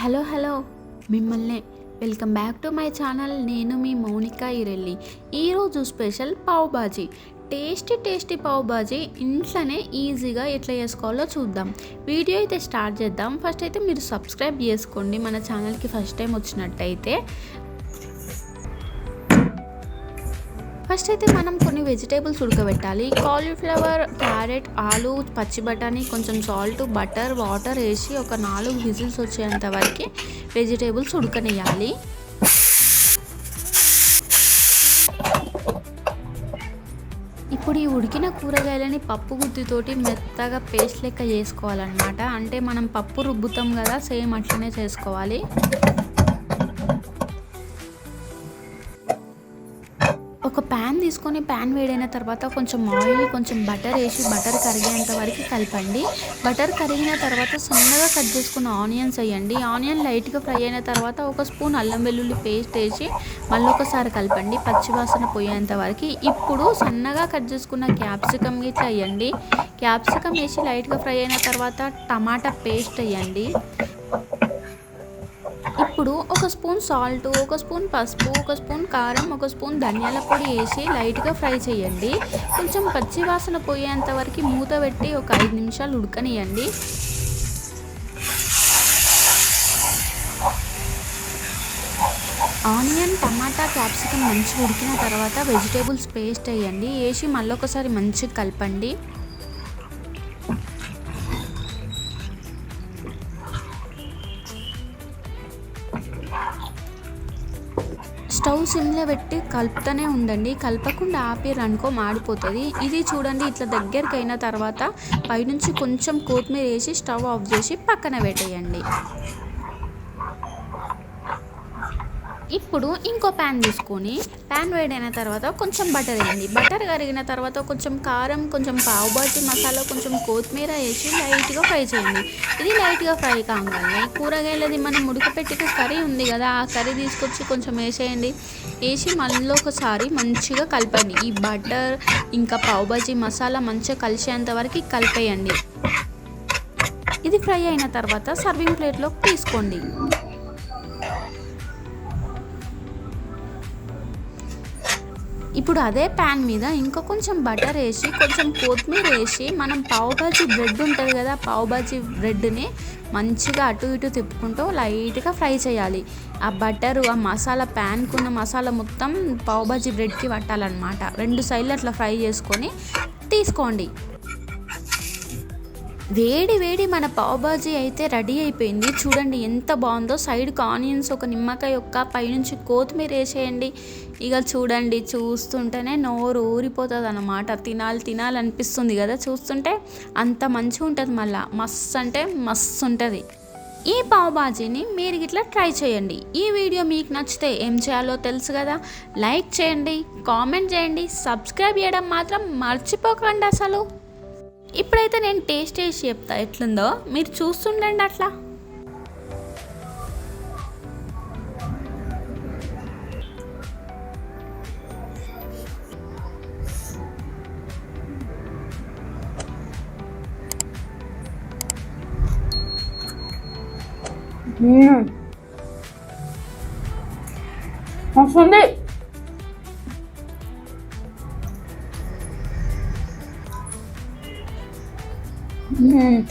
Hello hello. మిమ్మల్ని welcome back to my channel. నేను మీ మౌనిక ఇరెల్లి. ఈరోజు special pav bhaji. Tasty tasty pav bhaji ఇంట్లోనే ఈజీగా ఎట్లా చేసుకోవాలో చూద్దాం. వీడియో అయితే స్టార్ట్ చేద్దాం. ఫస్ట్ అయితే మీరు సబ్స్క్రైబ్ చేసుకోండి. మన ఛానల్కి ఫస్ట్ టైం వచ్చినట్టయితే ఫస్ట్ అయితే మనం కొన్ని వెజిటేబుల్స్ ఉడకబెట్టాలి. కాలీఫ్లవర్ క్యారెట్ ఆలు పచ్చి బఠానీ కొంచెం సాల్ట్ బటర్ వాటర్ వేసి ఒక నాలుగు విజిల్స్ వచ్చేంత వరకు వెజిటేబుల్స్ ఉడకనియాలి ఇప్పుడు ఈ ఉడికిన కూరగాయలని పప్పు గుత్తితోటి మెత్తగా పేస్ట్ లెక్క చేసుకోవాలన్నమాట. అంటే మనం పప్పు రుబ్బుతాం కదా సేమ్ అట్లనే చేసుకోవాలి. ఒక ప్యాన్ తీసుకొని ప్యాన్ వేడైన తర్వాత కొంచెం ఆయిల్ కొంచెం బటర్ వేసి బటర్ కరిగేంత వరకు కలపండి. బటర్ కరిగిన తర్వాత సన్నగా కట్ చేసుకున్న ఆనియన్స్ వేయండి. ఆనియన్ లైట్గా ఫ్రై అయిన తర్వాత ఒక స్పూన్ అల్లం వెల్లుల్లి పేస్ట్ వేసి మళ్ళీ ఒకసారి కలపండి. పచ్చివాసన పోయేంత వరకు. ఇప్పుడు సన్నగా కట్ చేసుకున్న క్యాప్సికమ్ ఇట్లా వేయండి. క్యాప్సికమ్ వేసి లైట్గా ఫ్రై అయిన తర్వాత టమాటా పేస్ట్ వేయండి. ఇప్పుడు ఒక స్పూన్ సాల్ట్ ఒక స్పూన్ పసుపు ఒక స్పూన్ కారం ఒక స్పూన్ ధనియాల పొడి వేసి లైట్గా ఫ్రై చేయండి. కొంచెం పచ్చి వాసన పోయేంత వరకు మూత పెట్టి ఒక ఐదు నిమిషాలు ఉడకనియండి ఆనియన్ టమాటా క్యాప్సికమ్ మంచిగా ఉడికిన తర్వాత వెజిటేబుల్స్ పేస్ట్ వేయండి. వేసి మళ్ళీ ఒకసారి మంచిగా కలపండి. స్టవ్ సిమ్లో పెట్టి కలుపుతూనే ఉండండి. కలపకుండా ఆపేరు అనుకో మాడిపోతుంది. ఇది చూడండి ఇట్లా దగ్గరికి అయిన తర్వాత పైనుంచి కొంచెం కొత్తిమీర వేసి స్టవ్ ఆఫ్ చేసి పక్కన పెట్టేయండి. ఇప్పుడు ఇంకో ప్యాన్ తీసుకొని ప్యాన్ వేడైన తర్వాత కొంచెం బటర్ వేయండి. బటర్ కరిగిన తర్వాత కొంచెం కారం కొంచెం పావుబాజీ మసాలా కొంచెం కొత్తిమీర వేసి లైట్గా ఫ్రై చేయండి. ఇది లైట్గా ఫ్రై కాగానే కూరగాయలది మనం ఉడకపెట్టిన కర్రీ ఉంది కదా ఆ కర్రీ తీసుకొచ్చి కొంచెం వేసేయండి. వేసి మళ్ళీ ఒకసారి మంచిగా కలపండి. ఈ బటర్ ఇంకా పావుబాజీ మసాలా మంచిగా కలిసేంత వరకు కలిపేయండి. ఇది ఫ్రై అయిన తర్వాత సర్వింగ్ ప్లేట్లోకి తీసుకోండి. ఇప్పుడు అదే ప్యాన్ మీద ఇంకా కొంచెం బటర్ వేసి కొంచెం కొత్తిమీర వేసి మనం పావుబాజీ బ్రెడ్ ఉంటుంది కదా పావుబాజీ బ్రెడ్ని మంచిగా అటు ఇటు తిప్పుకుంటూ లైట్గా ఫ్రై చేయాలి. ఆ బటర్ ఆ మసాలా ప్యాన్కున్న మసాలా మొత్తం పావుబాజీ బ్రెడ్కి పట్టాలన్నమాట. రెండు సైడ్లు అట్లా ఫ్రై చేసుకొని తీసుకోండి. వేడి వేడి మన పావుబాజీ అయితే రెడీ అయిపోయింది. చూడండి ఎంత బాగుందో. సైడ్కి ఆనియన్స్ ఒక నిమ్మకాయ ఒక్క పైనుంచి కొత్తిమీర వేసేయండి. ఇక చూడండి చూస్తుంటేనే నోరు ఊరిపోతుంది అన్నమాట తినాలి తినాలి అనిపిస్తుంది కదా చూస్తుంటే. అంత మంచిగా ఉంటుంది మళ్ళీ. మస్తు అంటే మస్తు ఉంటుంది. ఈ పావుబాజీని మీరు ఇట్లా ట్రై చేయండి. ఈ వీడియో మీకు నచ్చితే ఏం చేయాలో తెలుసు కదా? లైక్ చేయండి కామెంట్ చేయండి సబ్స్క్రైబ్ చేయడం మాత్రం మర్చిపోకండి అసలు. ఇప్పుడైతే నేను టేస్ట్ చేసి చెప్తా ఎట్లుందో. మీరు చూస్తుండండి అట్లా. వస్తుంది 嗯